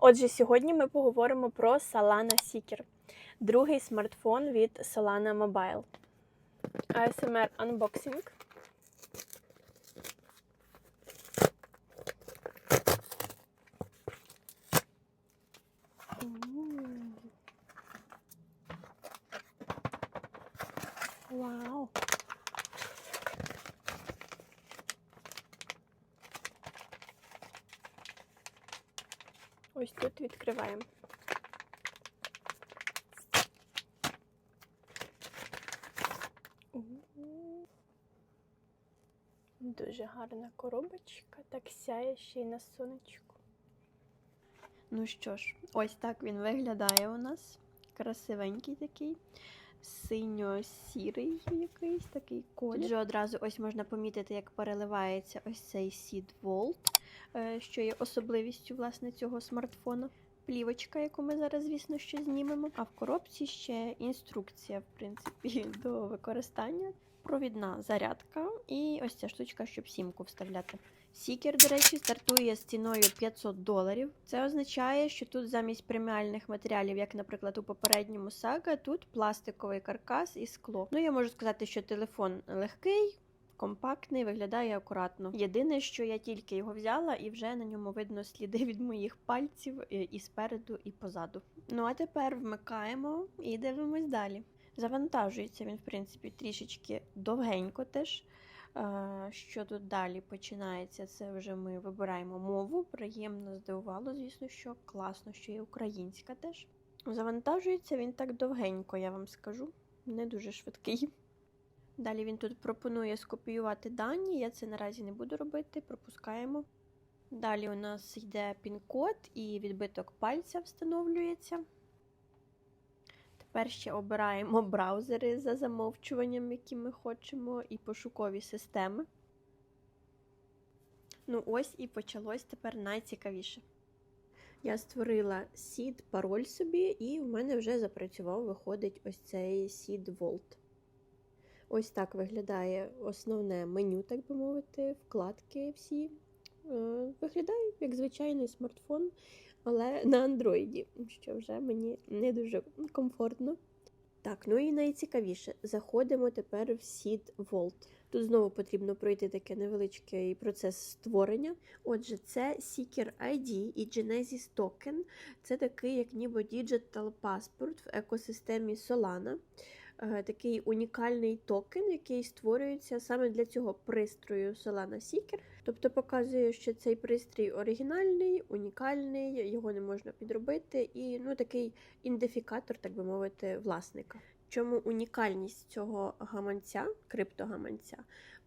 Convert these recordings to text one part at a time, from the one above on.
Отже, сьогодні ми поговоримо про Solana Seeker, другий смартфон від Solana Mobile. ASMR Unboxing. Вау! Ось тут відкриваємо. Дуже гарна коробочка, так сяє ще й на сонечку. Ну що ж, ось так він виглядає у нас. Красивенький такий. Синьо-сірий якийсь такий колір. Тут же одразу ось можна помітити, як переливається ось цей Seed Vault, е, що є особливістю власне цього смартфона. Плівочка, яку ми зараз, звісно, що знімемо. А в коробці ще інструкція, в принципі, до використання. Провідна зарядка і ось ця штучка, щоб сімку вставляти. Сікер, до речі, стартує з ціною 500 доларів. Це означає, що тут замість преміальних матеріалів, як, наприклад, у попередньому сага, тут пластиковий каркас і скло. Ну, я можу сказати, що телефон легкий. Компактний, виглядає акуратно. Єдине, що я тільки його взяла, і вже на ньому видно сліди від моїх пальців е, і спереду, і позаду. Ну а тепер вмикаємо і дивимось далі. Завантажується він, в принципі, трішечки довгенько теж. Що тут далі починається? Це вже ми вибираємо мову. Приємно здивувало, звісно, що класно, що є українська теж. Завантажується він так довгенько, я вам скажу. Не дуже швидкий. Далі він тут пропонує скопіювати дані. Я це наразі не буду робити, пропускаємо. Далі у нас йде пін-код і відбиток пальця встановлюється. Тепер обираємо браузери за замовчуванням, які ми хочемо, і пошукові системи. Ну, ось і почалось тепер найцікавіше. Я створила seed пароль собі, і в мене вже запрацював, виходить ось цей seed Vault. Ось так виглядає основне меню, так би мовити, вкладки всі. Е, Виглядає як звичайний смартфон, але на андроїді, що вже мені не дуже комфортно. Так, ну і найцікавіше, заходимо тепер в Seed Vault. Тут знову потрібно пройти такий невеличкий процес створення. Отже, це Seeker ID і Genesis Token. Це такий, як ніби Digital Passport в екосистемі Solana. Е, Такий унікальний токен, який створюється саме для цього пристрою Solana Seeker. Тобто показує, що цей пристрій оригінальний, унікальний, його не можна підробити, і ну такий ідентифікатор, так би мовити, власника. Чому унікальність цього гаманця, криптогаманця,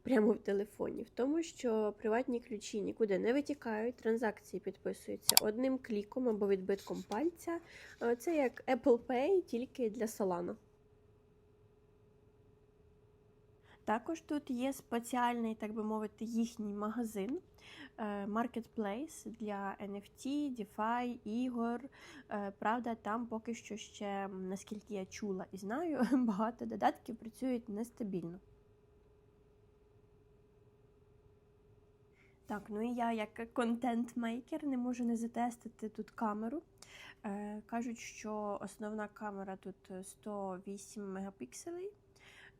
прямо в телефоні? В тому, що приватні ключі нікуди не витікають, транзакції підписуються одним кліком або відбитком пальця. Е, Це як Apple Pay, тільки для Solana. Також тут є спеціальний, так би мовити, їхній магазин, е, маркетплейс для NFT, DeFi, ігор. Е, Правда, там поки що ще, наскільки я чула і знаю, багато додатків працюють нестабільно. Так, ну і я, як контент-мейкер, не можу не затестити тут камеру. Е, Кажуть, що основна камера тут 108 мегапікселей.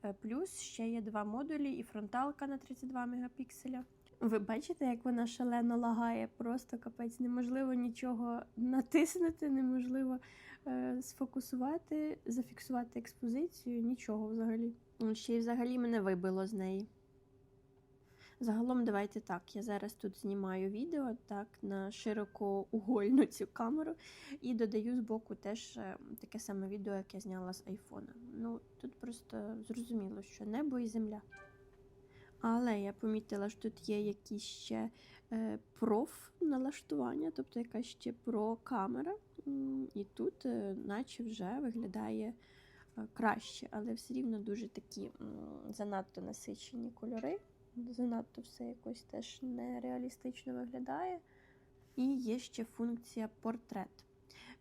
Е, Плюс ще є два модулі і фронталка на 32 мегапікселя. Ви бачите, як вона шалено лагає, просто капець, неможливо нічого натиснути, неможливо е, сфокусувати, зафіксувати експозицію, нічого взагалі. Ну, Ще й взагалі мене вибило з неї. Загалом, давайте так. Я зараз тут знімаю відео так на широкоугольну цю камеру і додаю збоку теж е, таке саме відео, як я зняла з айфона. Ну, тут просто зрозуміло, що небо і земля. Але я помітила, що тут є якісь ще е, проф налаштування, тобто якась ще про камера. І тут, е, наче вже виглядає краще, але все рівно дуже такі занадто насичені кольори. Занадто все якось теж нереалістично виглядає. І є ще функція портрет.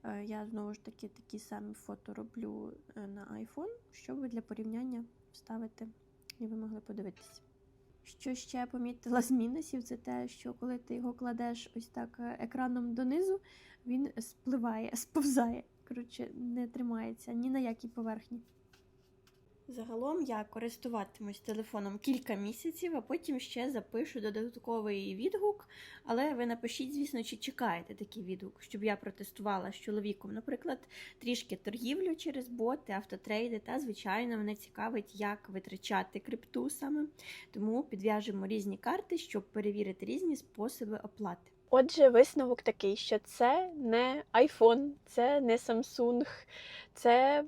Е, Я знову ж таки такі самі фото роблю е, на iPhone, щоб для порівняння вставити і ви могли подивитися. Що ще помітила з мінусів, це те, що коли ти його кладеш ось так е, екраном донизу, він спливає, сповзає. Коротше, не тримається ні на якій поверхні. Загалом я користуватимусь телефоном кілька місяців, а потім ще запишу додатковий відгук. Але ви напишіть, звісно, чи чекаєте такий відгук, щоб я протестувала з чоловіком, наприклад, трішки торгівлю через боти, автотрейди, та, звичайно, мене цікавить, як витрачати крипту саме. Тому підв'яжемо різні карти, щоб перевірити різні способи оплати. Отже, висновок такий, що це не iPhone, це не Samsung, це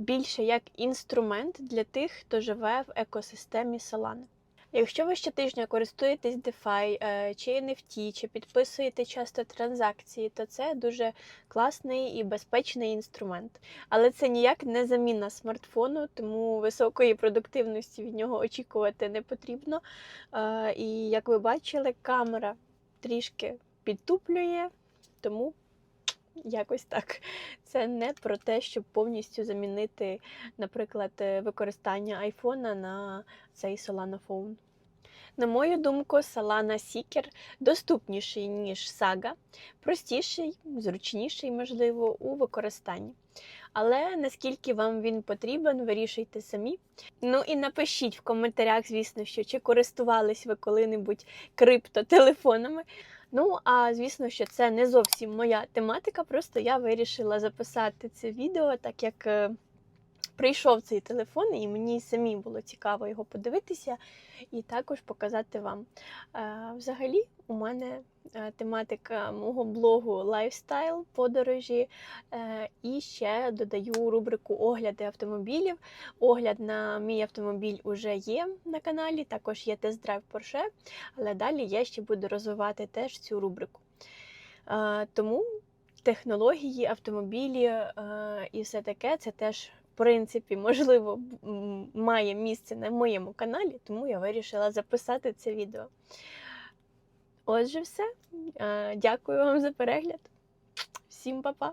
більше як інструмент для тих, хто живе в екосистемі Solana. Якщо ви щотижня користуєтесь DeFi е, чи NFT, чи підписуєте часто транзакції, то це дуже класний і безпечний інструмент. Але це ніяк не заміна смартфону, тому високої продуктивності від нього очікувати не потрібно. Е, І як ви бачили, камера трішки підтуплює, тому якось так. Це не про те, щоб повністю замінити, наприклад, е, використання айфона на цей Solana Phone. На мою думку, Solana Seeker доступніший, ніж Saga, простіший, зручніший, можливо, у використанні. Але наскільки вам він потрібен, вирішуйте самі. Ну і напишіть в коментарях, звісно, що чи користувались ви коли-небудь криптотелефонами. Ну, а звісно, що це не зовсім моя тематика, просто я вирішила записати це відео, так як е, прийшов цей телефон, і мені самі було цікаво його подивитися і також показати вам. Е, Взагалі, у мене е, тематика мого блогу лайфстайл, подорожі, е, і ще додаю рубрику огляди автомобілів. Огляд на мій автомобіль уже є на каналі, також є тест-драйв Porsche, але далі я ще буду розвивати теж цю рубрику. Тому технології, автомобілі і все таке це теж. Принципі, можливо, має місце на моєму каналі, тому я вирішила записати це відео. Отже, все. Е, Дякую вам за перегляд. Всім па-па!